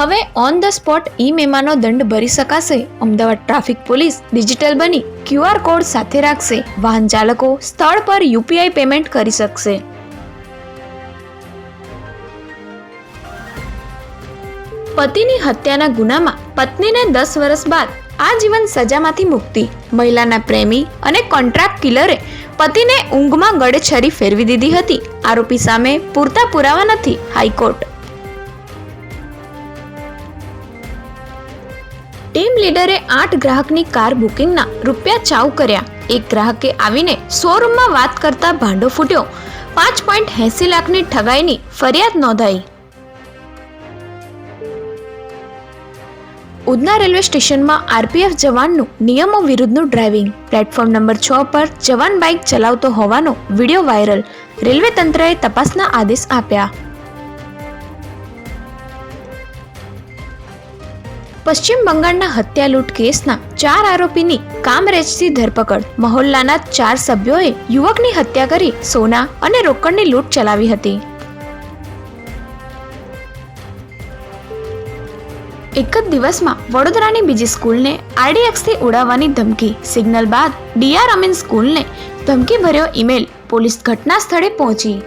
હવે on the spot ઈ મેમાનો દંડ ભરી શકાશે. અમદાવાદ ટ્રાફિક પોલીસ ડિજિટલ બની ક્યુઆર કોડ સાથે રાખશે. વાહન ચાલકો સ્થળ પર યુપીઆઈ પેમેન્ટ કરી શકશે. પતિની હત્યાના ગુનામાં પત્નીને દસ વર્ષ બાદ આજીવન સજામાંથી મુક્તિ. મહિલાના પ્રેમી અને કોન્ટ્રાક્ટ કિલરે પતિને ઊંઘમાં ગળે છરી ફેરવી દીધી હતી. આરોપી સામે પૂરતા પુરાવા નથી હાઈકોર્ટ. ટીમ લીડરે આઠ ગ્રાહકની કાર બુકિંગના રૂપિયા ચાઉ કર્યા. એક ગ્રાહકે આવીને શોરૂમમાં વાત કરતા ભાંડો ફૂટ્યો. પાંચ પોઈન્ટ એંસી લાખની ઠગાઈની ફરિયાદ નોંધાઈ. ઉધના રેલવે સ્ટેશનમાં આરપીએફ જવાનનું નિયમો વિરુદ્ધનું ડ્રાઇવિંગ. પ્લેટફોર્મ નંબર છ પર જવાન બાઇક ચલાવતો હોવાનો વીડિયો વાયરલ. રેલવે તંત્રએ તપાસના આદેશ આપ્યા. પશ્ચિમ બંગાળના હત્યા લૂંટ કેસના ચાર આરોપીની કામરેજથી ધરપકડ. મહોલ્લાના ચાર સભ્યોએ યુવકની હત્યા કરી સોના અને રોકડની લૂંટ ચલાવી હતી. એક જ દિવસમાં વડોદરાની બીજી સ્કૂલને આરડીએક્સથી ઉડાવવાની ધમકી. સિગ્નલ બાદ ડીઆર અમીન સ્કૂલને ધમકી ભર્યો ઈમેલ. પોલીસ ઘટના સ્થળે પહોંચી.